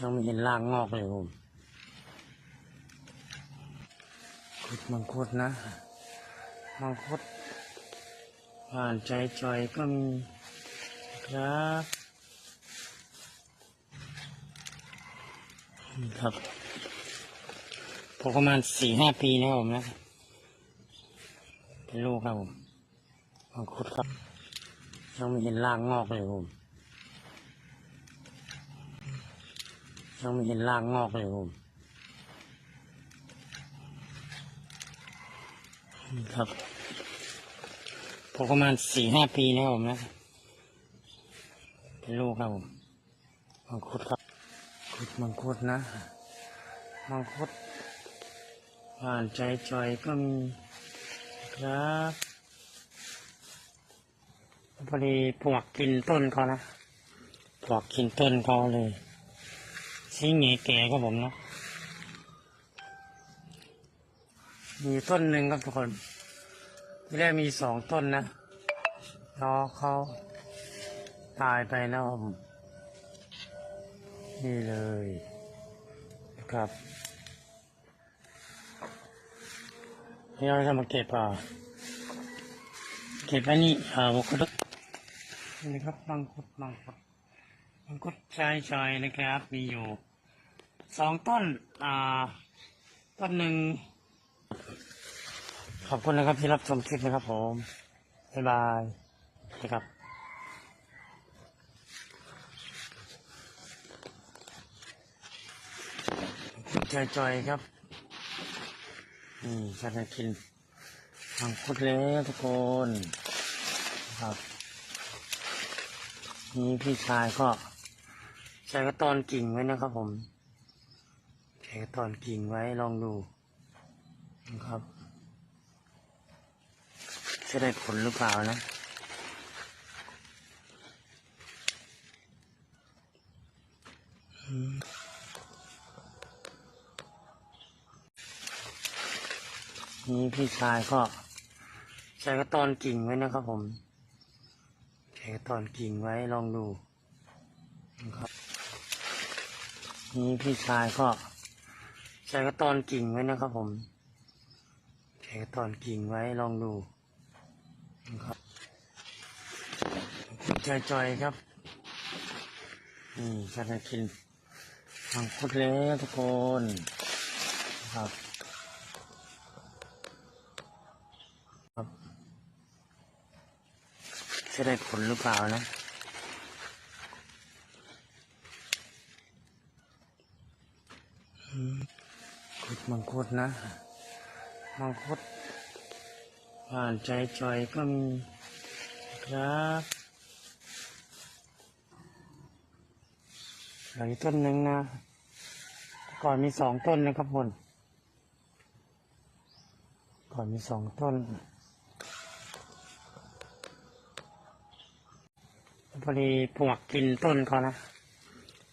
ยังไม่เห็นรากงอกเลยผมคุดมังคุดนะ มังคุดผ่านใจจอยก็มีครับนี่ครับพอประมาณสี่ห้าปีนะครับผมนะ เป็นลูกครับผมมังคุดครับ ยังไม่เห็นรากงอกเลยผม ยังไม่เห็นรากงอกเลยผมครับพอประมาณสี่ห้าปีนะครับผมนะเป็นลูกครับผมมังคุดครับคุดมังคุดนะ มังคุดผ่านใจจอยก็มีครับพอดีปวกกินต้นเขานะปวกกินต้นเขาเลย ชี้เงี้แก่ครับผมเนาะมีต้นหนึ่งครับทุกคนที่แรกมีสองต้นนะแล้วเขาตายไปแล้วครับผมนี่เลยครับนี่เราจะมาเก็บอะเก็บอันนี้อ่าบุคลิกนี่ครับมังคุดมังคุด มังคุดชายชายนะครับ มีอยู่สองต้น อ่า ต้นหนึ่ง ขอบคุณนะครับที่รับชมคลิปนะครับผม บ๊ายบายนะครับจอยๆครับ นี่จะได้กินมังคุดแล้วทุกคนครับ นี่พี่ชายก็ ใส่กระตอนกิ่งไว้นะครับผมใส่กระตอนกิ่งไว้ลองดูนะครับ จะได้ผลหรือเปล่านะนี่พี่ชายก็ใส่กระตอนกิ่งไว้นะครับผมใส่กระตอนกิ่งไว้ลองดูนะครับ นี่พี่ชายก็ใส่กระตอนกิ่งไว้นะครับผมใส่กระตอนกิ่งไว้ลองดูนะครับจอยๆครับนี่จะได้กินมังคุดแล้วทุกคนครับครับจะได้ผลหรือเปล่านะ มังคุดนะ มังคุดผ่านใจจอยก็มีครับหลือต้นหนึ่งนะ ก่อนมีสองต้นนะครับคนก่อนมีสองต้นพอดีปวกกินต้นเขานะ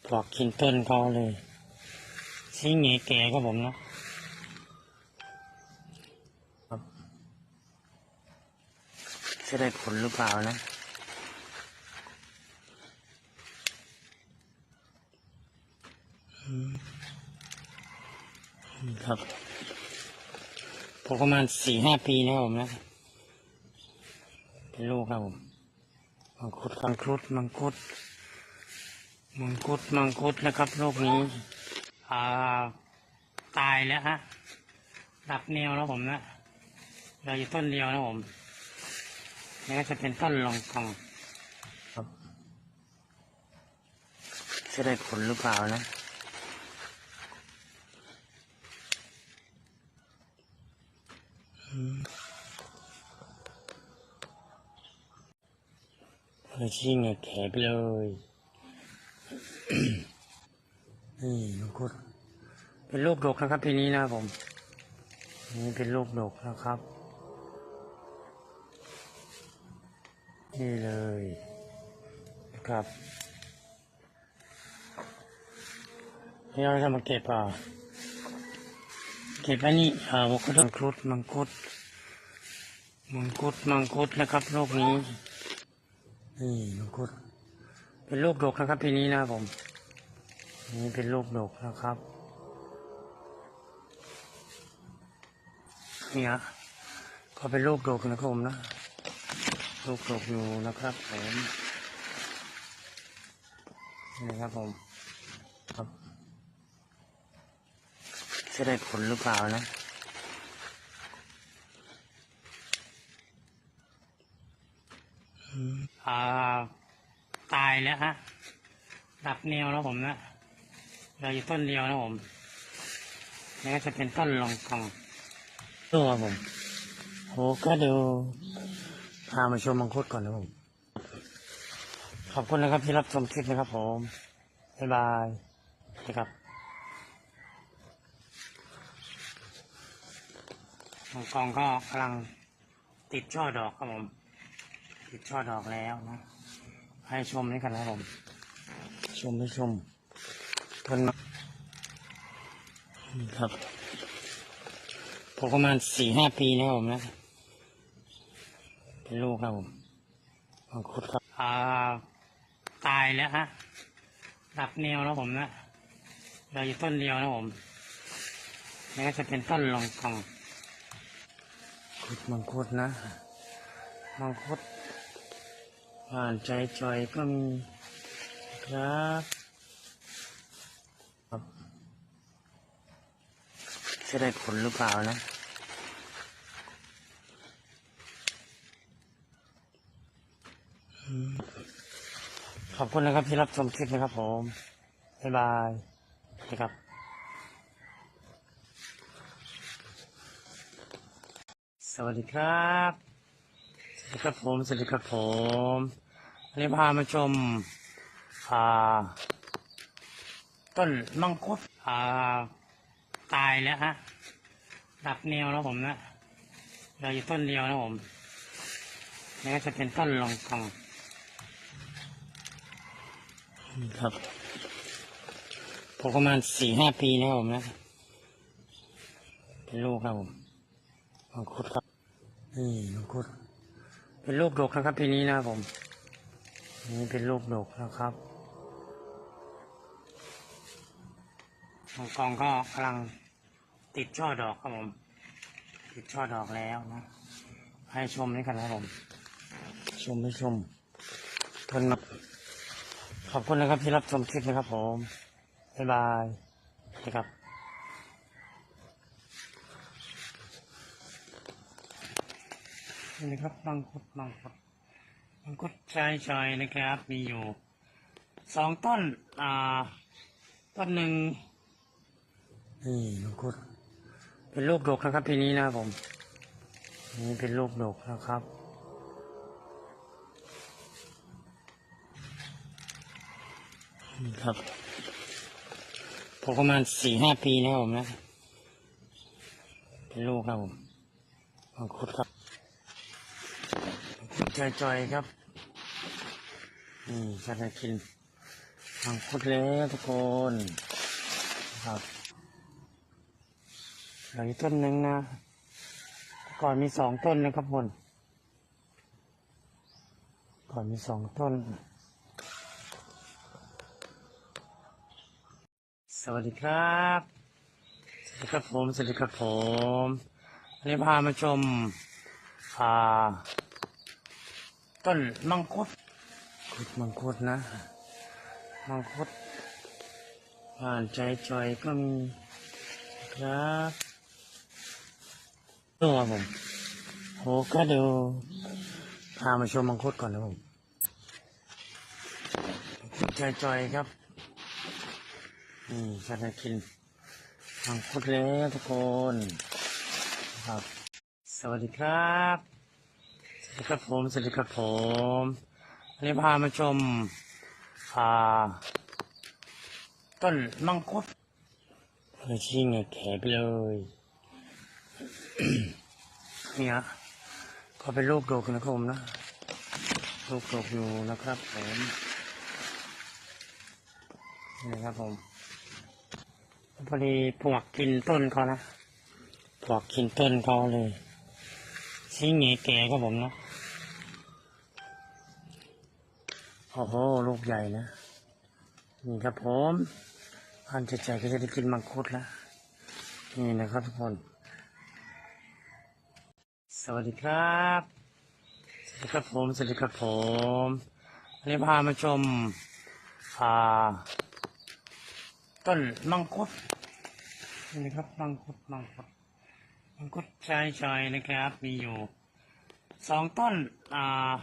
ปวกกินต้นเขาเลยชี้เงี้แก่ก็ผมนะครับ จะได้ผลหรือเปล่านะ ครับพอประมาณสี่ห้าปีนะครับผมนะ เป็นลูกครับผม มังคุดมังคุดมังคุด มังคุดมังคุดนะครับโรคนี้ อ่า ตายแล้วฮะดับแนวแล้วผมนะเราอยู่ต้นเดียวนะผม นี่ก็จะเป็นต้นรองกองครับจะได้ผลหรือเปล่านะเลยชี้เงยแขนไปเลยนี่มังคุดเป็นลูกดกนะครับทีนี้นะครับผม นี่เป็นลูกดกนะครับ นี่เลยนะครับนี่เราจะมาเก็บอะเก็บอันนี้อ่ามังคุดมังคุดมังคุดมังคุดมังคุดนะครับโรคนี้นี่มังคุด เป็นลูกดกนะครับทีนี้นะผมนี่เป็นลูกดกนะครับเนี่ยก็เป็นลูกดกนะครับผมนะ ลูกดกอยู่นะครับผมนี่ครับผมครับจะได้ผลหรือเปล่านะอ่าตายแล้วฮะดับแนวแล้วผมนะเราอยู่ต้นเดียวนะผมนี่ก็จะเป็นต้นลองกองตัวผมโหก็เดี๋ยว พามาชมมังคุดก่อนนะผม ขอบคุณนะครับที่รับชมคลิปนะครับผม บ๊ายบายนะครับมังกรก็กำลังติดช่อดอกครับผม ติดช่อดอกแล้วนะ ให้ชมนี่กันนะครับผม ชมให้ชมต้นะครับพอประมาณสี่ห้าปีนะครับผมนะ ลูกครับผมมังคุดครับอ่าตายแล้วฮะดับแนวแล้วผมนะเราอยู่ต้นเดียวนะผมนี่ก็จะเป็นต้นลองกองคุดมังคุดนะมังคุดผ่านใจจอยก็มีครับครับจะได้ผลหรือเปล่านะ อบคุณนะครับที่รับชมคลิปนะครับผม บ๊ายบายนะครับสวัสดีครับ สวัสดีครับผม สวัสดีครับผมวันนี้พามาชมอ่าต้นมังคุดอ่าตายแล้วฮะ ดับแนวแล้วผมนะเราอยู่ต้นเดียวนะผมนี่ก็จะเป็นต้นลองกอง ครับพอประมาณสี่ห้าปีนะครับผมนะ เป็นลูกครับผมมังคุดครับนี่มังคุด เป็นลูกดกนะครับปีนี้นะครับผมนี่เป็นลูกดกนะครับมังกรก็กำลังติดช่อดอกครับผม ติดช่อดอกแล้วนะ ให้ชมนี่กันนะครับผม ชมให้ชมต้นมะ ขอบคุณนะครับที่รับชมคลิปนะครับผม บ๊ายบายนะครับนี่นะครับมังคุดมังคุดมังคุดชายชายนะครับ มีอยู่สองต้น อ่า ต้นหนึ่งนี่มังคุดเป็นลูกดกนะครับปีนี้นะครับผม นี่เป็นลูกดกนะครับ ครับพอประมาณสี่ห้าปีนะครับผมนะเป็นลูกครับผมมังคุดครับมังคุดจอยครับนี่จะได้กินมังคุดแล้วทุกคนครับเหลืออีกต้นหนึ่งนะก่อนมีสองต้นนะครับผมก่อนมีสองต้น สวัสดีครับ สวัสดีครับผม สวัสดีครับผมวันนี้พามาชมอ่าต้นมังคุดคุดมังคุดนะ มังคุดผ่านใจจอยก็มีครับตัวผมโหก็เดียวพามาชมมังคุดก่อนนะผมมังคุดจอยครับ นี่จะได้กินมังคุดแล้วทุกคนครับ สวัสดีครับ สวัสดีครับผมสวัสดีครับผมวันนี้พามาชมอ่าต้นมังคุดเพื่อชี้เงยแขนไปเลยเนี่ยก็เป็นลูกดกนะครับผมนะลูกดกอยู่นะครับผมนี่ครับผม พอดีปวกกินต้นเขานะปวกกินต้นเขาเลยชี้เงแก่ครับผมนะโอ้โหลูกใหญ่นะนี่ครับผมอันจะใจก็จะได้กินมังคุดแล้วนี่นะครับทุกคน สวัสดีครับ สวัสดีครับผม สวัสดีครับผมวันนี้พามาชมอ่า ต้นมังคุดนี่ครับมังคุดมังคุดมังคุดชายชายนะครับ มีอยู่สองต้นอ่า